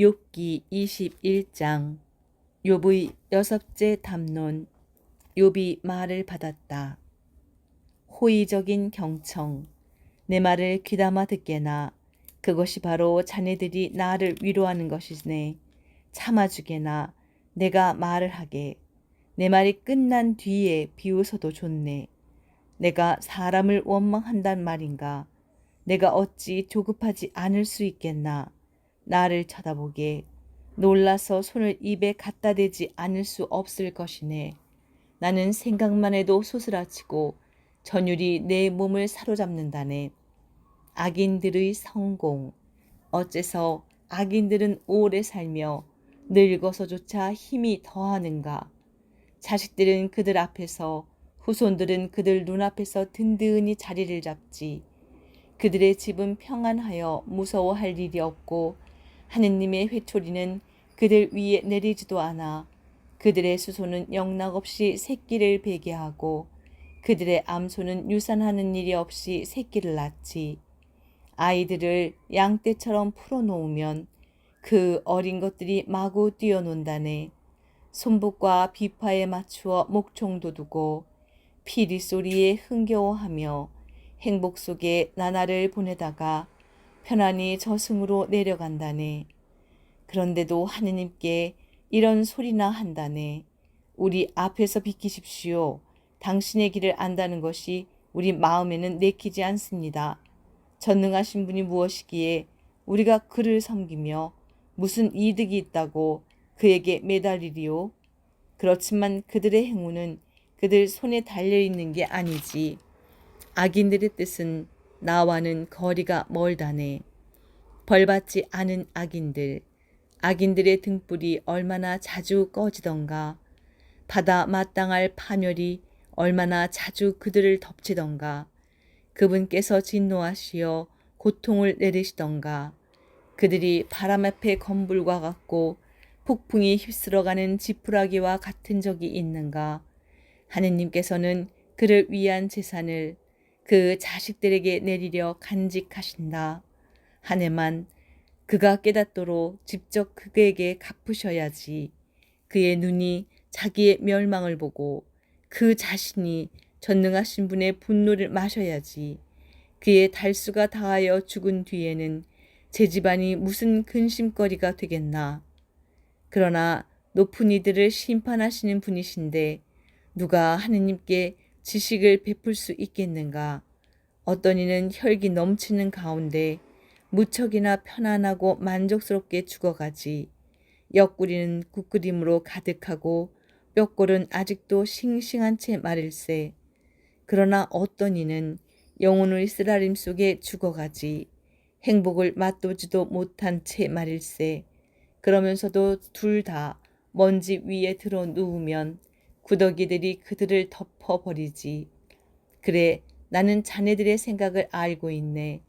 욥기 21장 욥의 여섯째 담론 욥이 말을 받았다. 호의적인 경청 내 말을 귀담아 듣게나 그것이 바로 자네들이 나를 위로하는 것이네. 참아주게나 내가 말을 하게 내 말이 끝난 뒤에 비웃어도 좋네. 내가 사람을 원망한단 말인가? 내가 어찌 조급하지 않을 수 있겠나? 나를 쳐다보게 놀라서 손을 입에 갖다 대지 않을 수 없을 것이네. 나는 생각만 해도 소스라치고 전율이 내 몸을 사로잡는다네. 악인들의 성공. 어째서 악인들은 오래 살며 늙어서조차 힘이 더하는가? 자식들은 그들 앞에서 후손들은 그들 눈앞에서 든든히 자리를 잡지. 그들의 집은 평안하여 무서워할 일이 없고 하느님의 회초리는 그들 위에 내리지도 않아 그들의 수소는 영락없이 새끼를 베게 하고 그들의 암소는 유산하는 일이 없이 새끼를 낳지. 아이들을 양떼처럼 풀어놓으면 그 어린 것들이 마구 뛰어논다네. 손목과 비파에 맞추어 목총도 두고 피리 소리에 흥겨워하며 행복 속에 나날을 보내다가 편안히 저승으로 내려간다네. 그런데도 하느님께 이런 소리나 한다네. 우리 앞에서 비키십시오. 당신의 길을 안다는 것이 우리 마음에는 내키지 않습니다. 전능하신 분이 무엇이기에 우리가 그를 섬기며 무슨 이득이 있다고 그에게 매달리리요? 그렇지만 그들의 행운은 그들 손에 달려 있는 게 아니지. 악인들의 뜻은 나와는 거리가 멀다네. 벌받지 않은 악인들, 악인들의 등불이 얼마나 자주 꺼지던가, 받아 마땅할 파멸이 얼마나 자주 그들을 덮치던가, 그분께서 진노하시어 고통을 내리시던가, 그들이 바람 앞에 건불과 같고 폭풍이 휩쓸어가는 지푸라기와 같은 적이 있는가? 하느님께서는 그를 위한 재산을 그 자식들에게 내리려 간직하신다. 하네만 그가 깨닫도록 직접 그에게 갚으셔야지. 그의 눈이 자기의 멸망을 보고 그 자신이 전능하신 분의 분노를 마셔야지. 그의 달수가 다하여 죽은 뒤에는 제 집안이 무슨 근심거리가 되겠나. 그러나 높은 이들을 심판하시는 분이신데 누가 하느님께 지식을 베풀 수 있겠는가? 어떤 이는 혈기 넘치는 가운데 무척이나 편안하고 만족스럽게 죽어가지. 옆구리는 국그림으로 가득하고 뼈골은 아직도 싱싱한 채 마를세. 그러나 어떤 이는 영혼의 쓰라림 속에 죽어가지. 행복을 맛보지도 못한 채 말일세. 그러면서도 둘 다 먼지 위에 들어 누우면 구더기들이 그들을 덮어버리지. 그래, 나는 자네들의 생각을 알고 있네.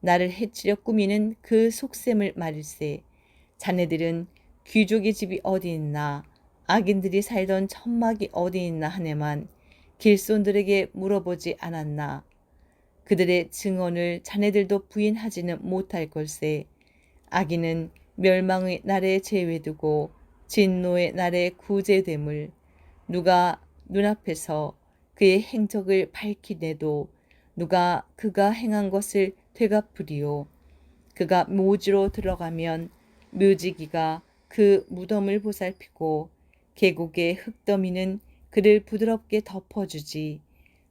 나를 해치려 꾸미는 그 속셈을 말일세. 자네들은 귀족의 집이 어디 있나, 악인들이 살던 천막이 어디 있나 하네만 길손들에게 물어보지 않았나. 그들의 증언을 자네들도 부인하지는 못할 걸세. 악인은 멸망의 날에 제외두고 진노의 날에 구제됨을 누가 눈앞에서 그의 행적을 밝히내도 누가 그가 행한 것을 되갚으리요. 그가 묘지로 들어가면 묘지기가 그 무덤을 보살피고 계곡의 흙더미는 그를 부드럽게 덮어주지.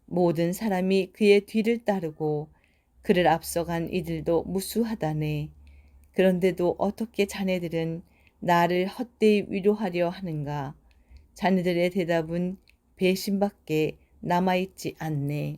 모든 사람이 그의 뒤를 따르고 그를 앞서간 이들도 무수하다네. 그런데도 어떻게 자네들은 나를 헛되이 위로하려 하는가? 자네들의 대답은 배신밖에 남아있지 않네.